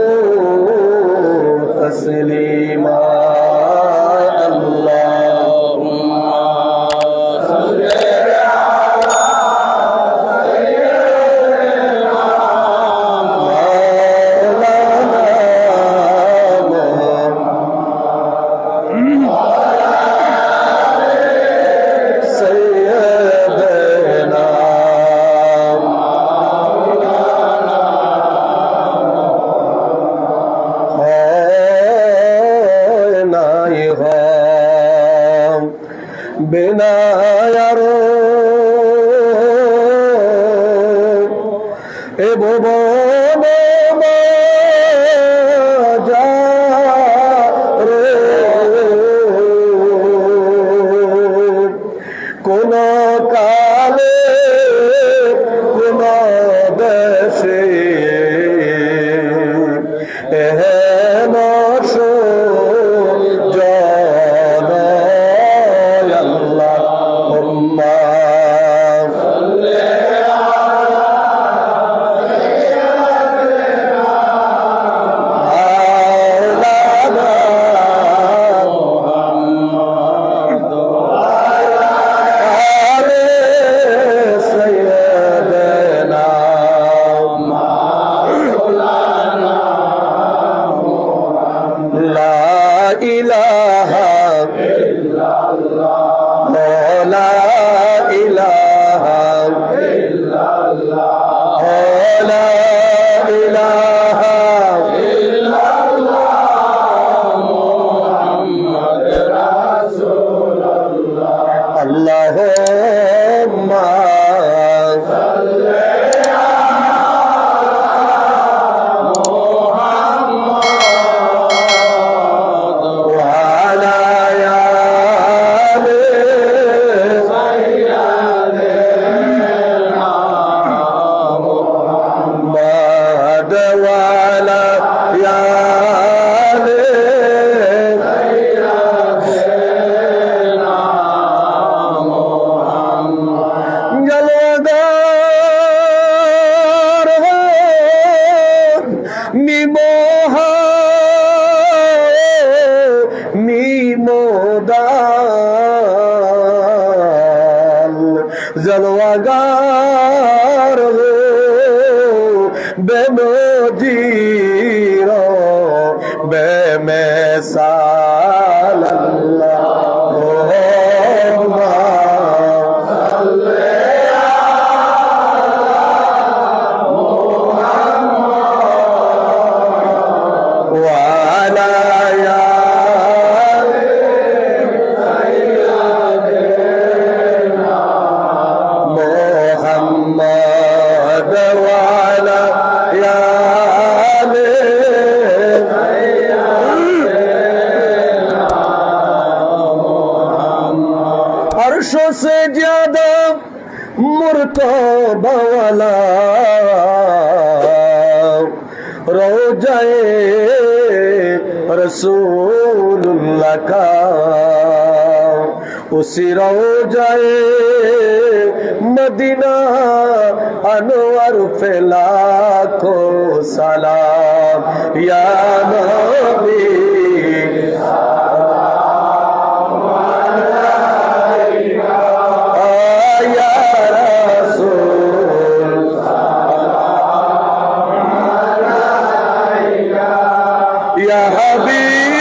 وسلموا تسليما रोजाए रसूलुल्लाह का उसी रोजाए मदीना अनवर फैला को सलाम या नबी Happy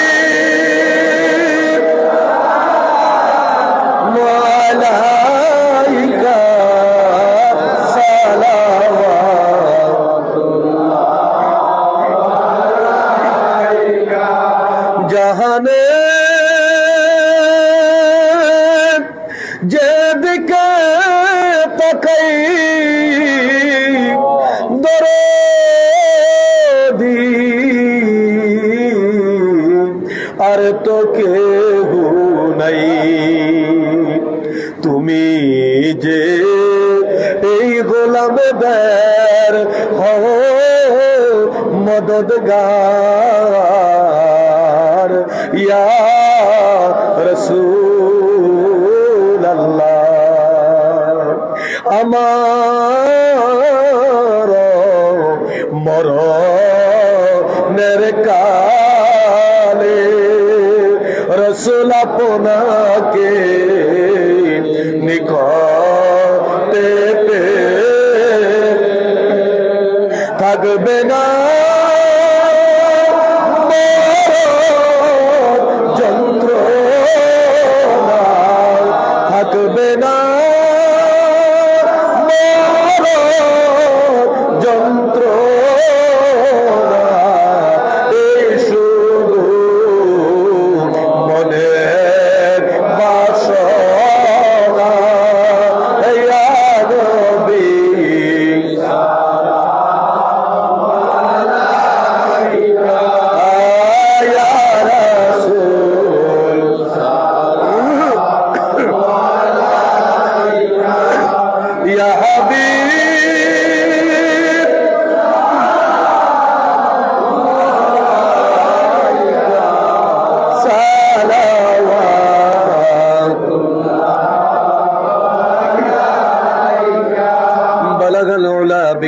মদদগার। ইয়া রসুল আমার মরণের কালে রসুল আপনাকে নিকটে থাকবে না।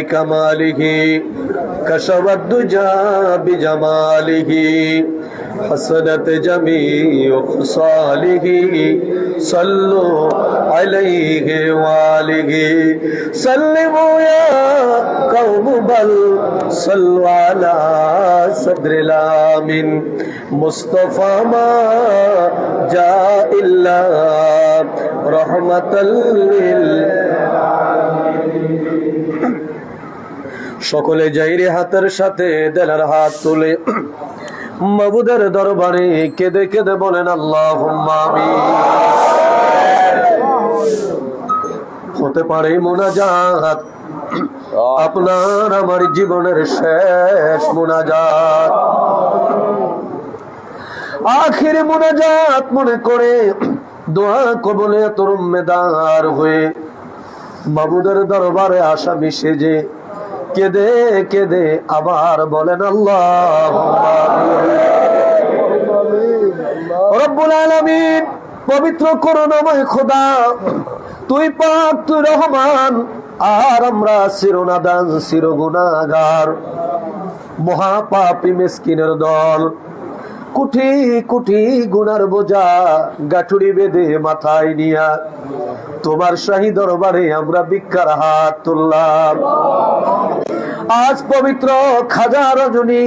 بكماله كشف الدجى بجماله حسنت جميع خصاله صلوا عليه وآله سلموا يا قوم بل صلوا على صدر الآمن مصطفى ما جاء إلا رحمة لل সকলে যাইরে হাতের সাথে দেলার হাত তুলে মাবুদের দরবারে কেঁদে কেঁদে বলেন আল্লাহ হতে পারে মোনাজাত, আপনার আমার জীবনের শেষ মোনাজাত। আখির মোনাজাত মনে করে দোয়া কবলে তোর মেদার হয়ে বাবুদের দরবারে আসামি সেজে কেঁদে কেঁদে আবার বলেন আল্লাহ আলমিন, পবিত্র করুণাময় খোদা, তুই পাক, তুই রহমান, আর আমরা শিরোনাদান শিরোগুনাগার মহাপাপী মিসকিনের দল কুঠি কুঠি গুনার বোঝা, গাঠুরি বেঁধে মাথায় নিয়া। তোমার শাহী দরবারে আমরা ভিক্ষার হাত তুললাম। আজ পবিত্র খাজা রজনী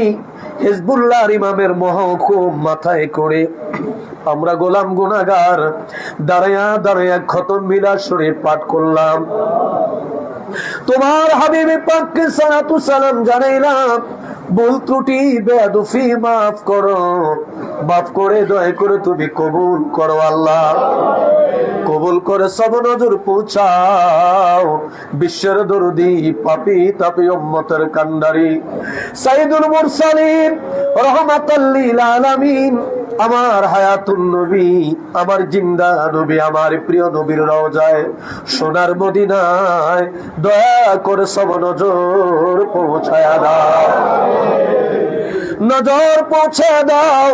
হিজবুল্লাহ ইমামের মহকুম মাথায় করে। আমরা গোলাম গুনাগার দাঁড়ায়া দাঁড়ায়া খতম বিলাস শরীফ পাঠ করলাম। তোমার হাবিবি পাককে সালাতু সালাম জানাইলাম। ভুল ত্রুটি বেদুফি মাফ করো। মাফ করে, দয়া করে তুমি কবুল করো আল্লাহ। কবুল করে সব নজর পৌঁছাও। বিশ্বের দরদি, পাপি, তাপি উম্মতের কান্দারি সাইদুল মুরসালিন রহমাতাল্লিল আলামিন। আমার হায়াতুল নবী, আমার জিন্দা নবী, আমার প্রিয় নবীর রওজায়, সোনার মদিনায় দয়া করে সব নজর পৌঁছায় দাও। নজর পৌঁছে দাও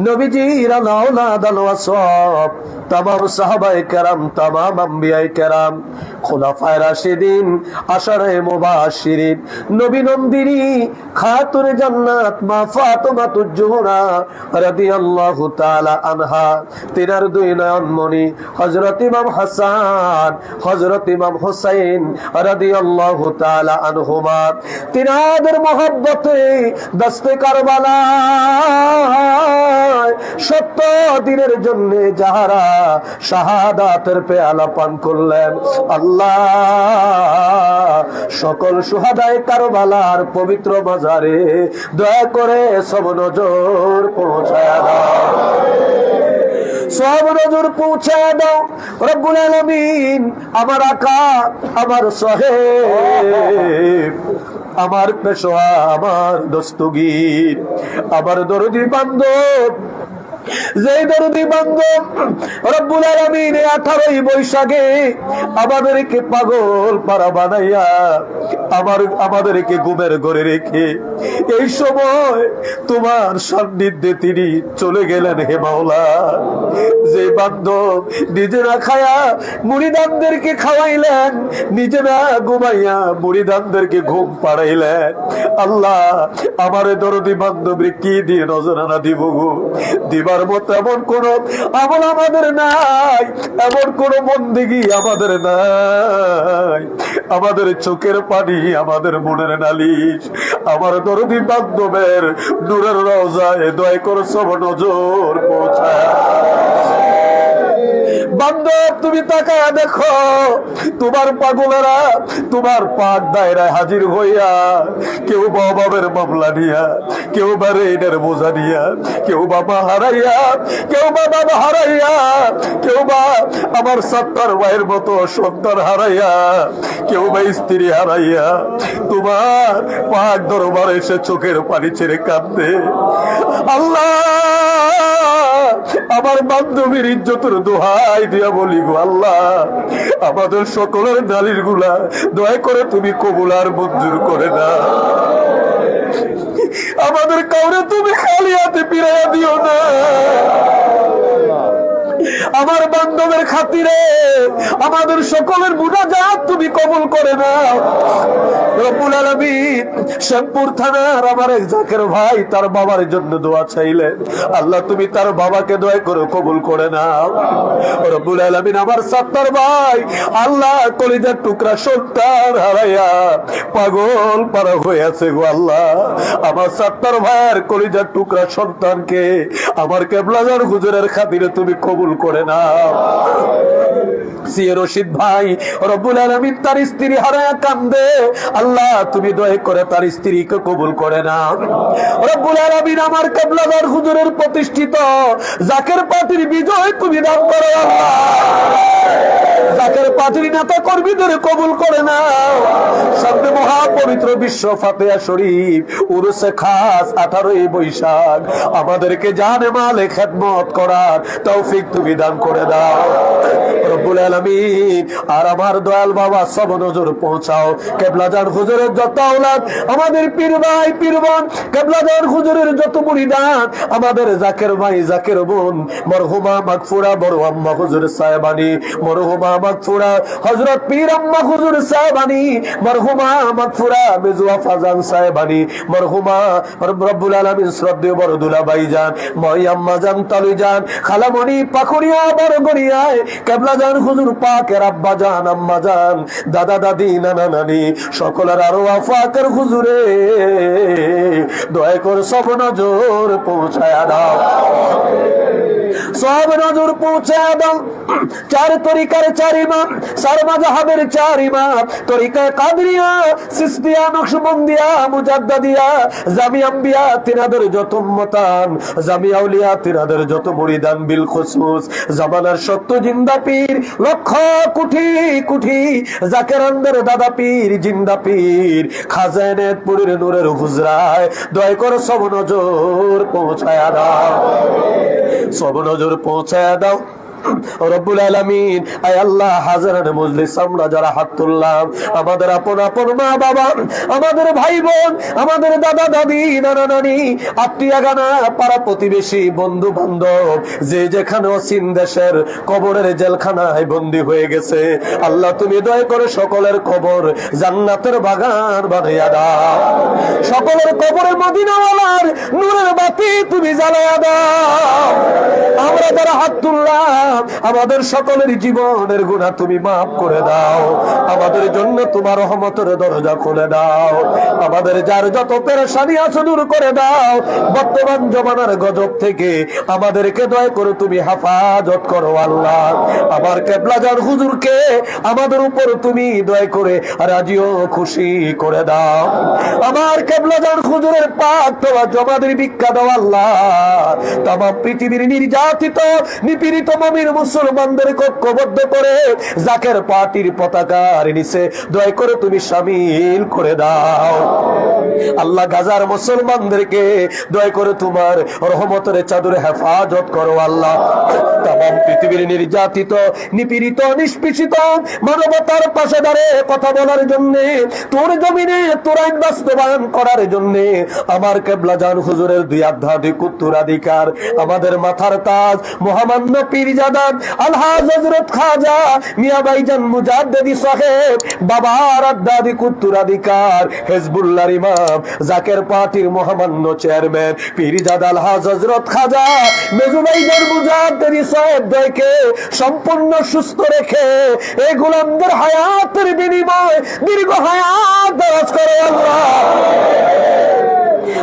নবীজির আলাউলাদ আল ওয়াসব তামাম সাহাবায়ে কেরাম, তামাম আম্বিয়ায়ে কেরাম। খোলাফায়ে রাশিদিন, আশারে মুবাশশিরিন। নবী নন্দিনী, খাতুন জান্নাত, মা ফাতিমাতুজ জোহরা রাদিয়াল্লাহু তাআলা আনহা। তিনার দুই নয়নমণি, হযরত ইমাম হাসান, হযরত ইমাম হুসাইন রাদিয়াল্লাহু তাআলা আনহুমা। তিনাদের মহব্বতে দস্তে কারবালা। সত্য দিনের জন্য যাহারা শাহাদাতের পেয়ালা পান করলেন। আল্লাহ, সকল সুহাদায় কারবালার পবিত্র বাজারে দয়া করে সব নজর পৌঁছায় সব নজর পৌঁছে দাও। রব্বুল আলামিন, আমার আকা, আমার সাহেব আমার পেশোয়া আমার দস্তগীর আমার দরদি বান্ধব যেই দরদি বান্ধব রব্বুল আলামিন এই 18ই বৈশাখে আমাদেরকে পাগল পারা বানাইয়া আমার, আমাদেরকে ঘুমের ঘরে রেখে এই সময় তোমার সান্নিধ্যে তিনি চলে গেলেন হে মাওলা। যে বান্ধব নিজেরা খায়া মুড়িদানদেরকে খাওয়াইলেন নিজেরা ঘুমাইয়া মুড়িদানদেরকে ঘুম পাড়াইলেন। আল্লাহ আমার দরদি বান্ধবী কি দিয়ে নজরানা দিব গো? দিবার মতো এমন কোন আমল আমাদের নাই, এমন কোন বন্দিগি আমাদের নাই। আমাদের চোখের পানি, আমাদের মনের নালিশ, আমার দরদি বান্ধবের নূরের রওজায় দয় করছ নজর পৌঁছায়। বান্ধব তুমি তাকায় দেখো, তোমার পাগলেরা তোমার পাক দায়রায় হাজির হইয়া, কেউ বা মামলা নিয়া, কেউ বা রেইনের বোঝা নিয়া, কেউ বা হারাইয়া, কেউ বা বাবা হারাইয়া, কেউ বা আমার সত্তর ভাইয়ের মতো সন্তান হারাইয়া, কেউ বা স্ত্রী হারাইয়া, তোমার পাক দরবার এসে চোখের পানি ছেড়ে কাঁদতে। আল্লাহ! আমার বান্ধবীর ইজ্জতের দোহাই দিয়া বলি গো আল্লাহ। আমাদের সকলের নালিরগুলা দয়া করে তুমি কবুলার মঞ্জুর করে না আমাদের কাউরে তুমি খালি হাতে পিরাইয়া দিও না। আমার বান্ধবের খাতিরে, আমাদের সকলের মুনাজাত তুমি কবুল করে নাও। শ্যামপুর থানার আমার এক জাকের ভাই তার বাবার জন্য দোয়া আল্লাহ তুমি তার বাবাকে দয়া করে কবুল করে নাও। আমার সাত্তার ভাই, আল্লাহ কলিজার টুকরা সন্তান হারাইয়া পাগল পারা হয়ে আছে গো আল্লাহ। আমার সাত্তার ভাইয়ের কলিজার টুকরা সন্তানকে আমার কেবলাজার হুজুরের খাতিরে তুমি কবুল করে নাও রশিদ ভাই তার স্ত্রী আল্লাহ, তুমি দয়া করে তার স্ত্রীকে কবুল করে না। আমার প্রতিষ্ঠিত জাকের পাটির বিজয় তুমি দান করো, আল্লাহ। জাকের পার্টির নেতা কর্মীদের কবুল করে নাও। সামনে মহাপবিত্র বিশ্ব ফাতেহা শরীফ, উরুসে খাস আঠারোই বৈশাখ। আমাদেরকে জানে মালে খেদমত করার তৌফিক তুমি দান করে দাও। রব্বুল আর আমার দয়াল বাবা, সব নজর পৌঁছাও। কেবলাজান হুজুরের যত আওলাদ, আমাদের পীর ভাই, পীর বোন, কেবলাজান হুজুরের যত মুরিদান আমাদের জাকের ভাই, জাকের বোন, মরহুমা, মাগফুরা বড় আম্মা হুজুর সাহেবানি, মরহুমা দাদা দাদি, নানা নানি, সকলের আরও আফাকের হুজুরে, দয়া করে সব নজর পৌঁছায় দাও। সব নজর পৌঁছে দাও। চার তরিকার চার ইমাম চার মাযহাবের চার ইমাম তরিকা কাদরিয়া সিসদিয়া নকশবন্দিয়া মুজাদ্দাদিয়া জামি আম্বিয়া তিনাদের যত উম্মতান জামি আউলিয়া তিনাদের যত মুরিদান বিল খুসুস জামানার সত্য জিন্দা পীর, লক্ষ কোটি কোটি জাকেরানদের দাদা পীর, জিন্দা পীর। খাজানেতপুরের নূরের হুজরায়, দয়া করে সব নজর পৌঁছায় দাও। সব নজর পৌঁছায় দাও। রব্বুল আল্লাহ হাজারান মজলিস আমরা যারা হাত তুললাম, আমাদের আপন আপন মা বাবা, আমাদের ভাই বোন, আমাদের দাদা দাদি, নানা নানি পাড়া প্রতিবেশী, বন্ধু বান্ধব, যে যেখানে অসীম দেশের কবরের জেলখানায় বন্দী হয়ে গেছে, আল্লাহ তুমি দয়া করে সকলের কবর জান্নাতের বাগান বানাইয়া দাও। সকলের কবরে মদিনাওয়ালার নূরের বাতি তুমি জ্বালাইয়া দাও। আমরা যারা হাত তুললাম আমাদের সকলের জীবনের গুণা তুমি মাফ করে দাও। আমাদের জন্য তোমার রহমতের দরজা খুলে দাও। আমাদের যার যত পেরেশানি আছে দূর করে দাও। বর্তমান জমানার গজব থেকে আমাদেরকে দয়া করে তুমি হেফাজত করো আল্লাহ। আমার কেবলাজার হুজুরকে আমাদের উপর তুমি দয়া করে রাজিও খুশি করে দাও। আমার কেবলাজার হুজুরের পাক তোমার জমাদের দাও আল্লাহ। তাম পৃথিবীর নির্যাতিত, নিপীড়িত মমির মুসলমানদের ঐক্যবদ্ধ করে জাকের পার্টির পতাকার নিচে দয়া করে তুমি সামিল করে দাও। আল্লাহ গাজার মুসলমানদেরকে দয়া করে তোমার রহমতের চাদরে হেফাজত করো আল্লাহ। তাম পৃথিবীর নির্যাতিত, নিপীড়িত, নিষ্পেষিত মানবতার পাশে দাঁড়ে কথা বলার জন্য, তোর জমিনে তোর আইন বাস্তবায়ন করার জন্য আমার কেবলা জান হুজুরের দুই আধ্যাত্মিক উত্তরাধিকার, আমাদের মাথার তাজ, মহামান্য খাজা মিয়াবাইজান মুজাদ্দেদি সাহেব হেজবুল্লাহর ইমাম, জাকের পার্টির মহামান্য চেয়ারম্যান, পীরজাদা আলহাজ হজরত খাজা মেজুবাইজান মুজাদ্দেদি সাহেব দয়কে সম্পূর্ণ সুস্থ রেখে এই গোলামদের হায়াতের বিনিময়, দীর্ঘ হায়াত দরাজ করে আল্লাহ।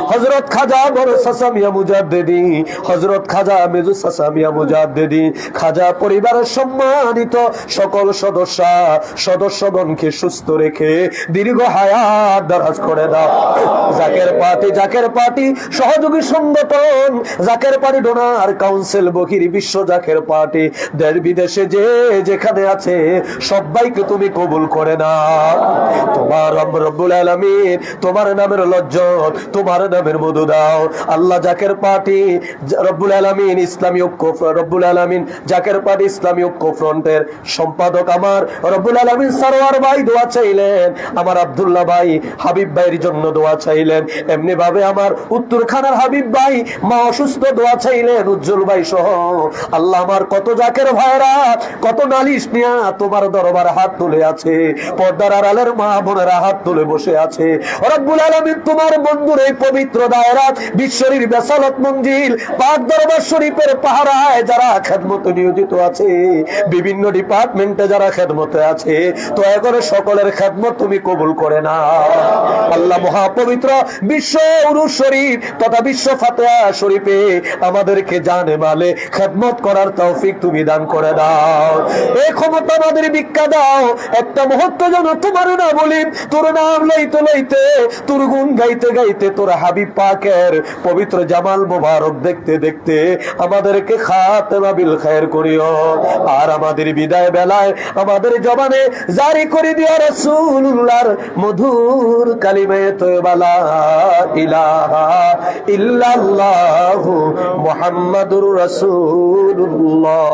হজরত খাজা বড় সাসামিয়া মুজাদ্দেদি হজরত খাজা মেজু সাসামিয়া মুজাদ্দেদি, খাজা পরিবারের সম্মানিত সকল সদস্য, সদস্যগণকে সুস্থ রেখে দীর্ঘ হায়াত দরাজ করে দাও। জাকের পার্টি জাকের পার্টি, সহযোগী সংগঠন, জাকের পার্টি ডোনার কাউন্সিল, বহির বিশ্ব জাকের পার্টি, দেশ বিদেশে যে যেখানে আছে, সবাইকে তুমি কবুল করে না তোমার রব রব্বুল আলামিন, তোমার নামের লজ্জত, তোমার নামের মধু দাও। আল্লাহ জাকের পার্টি রব্বুল আলামিন ইসলামী ঐক্য রব্বুল আলামিন জাকের পার্টি ইসলামী ঐক্য ফ্রন্টের সম্পাদক আমার। রব্বুল আলামিন সারোয়ার ভাই দোয়া চাইলেন, আমার আব্দুল্লাহ ভাই হাবিব ভাইয়ের জন্য দোয়া চাইলেন এমনি ভাবে আমার উত্তরখানার হাবিব ভাই মা অসুস্থ দোয়া চাইলেন, উজ্জ্বল ভাই সহ। আল্লাহ আমার কত জাকের ভাইরা কত নালিশ নিয়া তোমার দরবার হাত তুলে আছে, পর্দার আড়ালের মা বোনেরা হাত তুলে বসে আছে। রব্বুল আলমিন তোমার বন্ধুর এই পবিত্র দায়রা বিশ্বরীর বেসালত মঞ্জিল, পাক দরবার শরীফের পাহারায় যারা খেদমত নিয়োজিত আছে, বিভিন্ন ডিপার্টমেন্টে যারা খেদমতে আছে তো করে সকলের খেদমত তুমি কবুল করে না আল্লাহ মহাপবিত্র বিশ্ব উরুস শরীফ তথা বিশ্ব ফাতেহা শরীফে আমাদেরকে জানে মালে, খেদমত করার তৌফিক তুমি দান করে দাও। এই ক্ষমতা আমাদের ভিক্ষা দাও। একটা মুহূর্ত যেন তোমার না বলি, তোর নাম লইতে লইতে তোর গুণ গাইতে গাইতে তোর হাবিব পাকের পবিত্র জামাল মোবারক দেখতে দেখতে আমাদেরকে খাতেমা বিল খায়ের করিও। আর আমাদের বিদায় বেলায় আমাদের জবানে জারি করে দিয়া রাসূলুল্লাহর মধুর কালিমে তয়বালা ইলাহা ইল্লাল্লাহু মুহাম্মাদুর রাসূলুল্লাহ।